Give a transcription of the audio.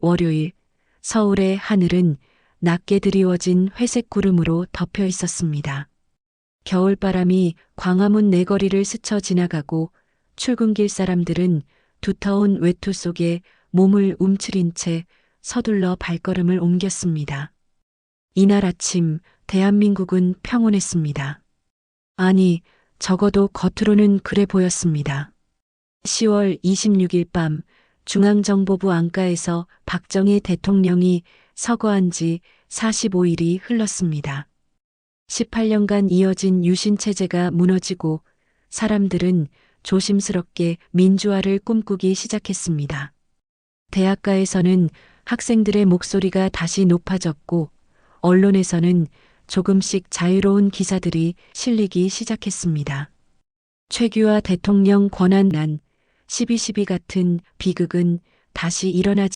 월요일 서울의 하늘은 낮게 드리워진 회색 구름으로 덮여 있었습니다. 겨울바람이 광화문 내거리를 스쳐 지나가고 출근길 사람들은 두터운 외투 속에 몸을 움츠린 채 서둘러 발걸음을 옮겼습니다. 이날 아침 대한민국은 평온했습니다. 아니, 적어도 겉으로는 그래 보였습니다. 10월 26일 밤 중앙정보부 안가에서 박정희 대통령이 서거한 지 45일이 흘렀습니다. 18년간 이어진 유신체제가 무너지고 사람들은 조심스럽게 민주화를 꿈꾸기 시작했습니다. 대학가에서는 학생들의 목소리가 다시 높아졌고 언론에서는 조금씩 자유로운 기사들이 실리기 시작했습니다. 최규하 대통령 권한난 12.12 같은 비극은 다시 일어나지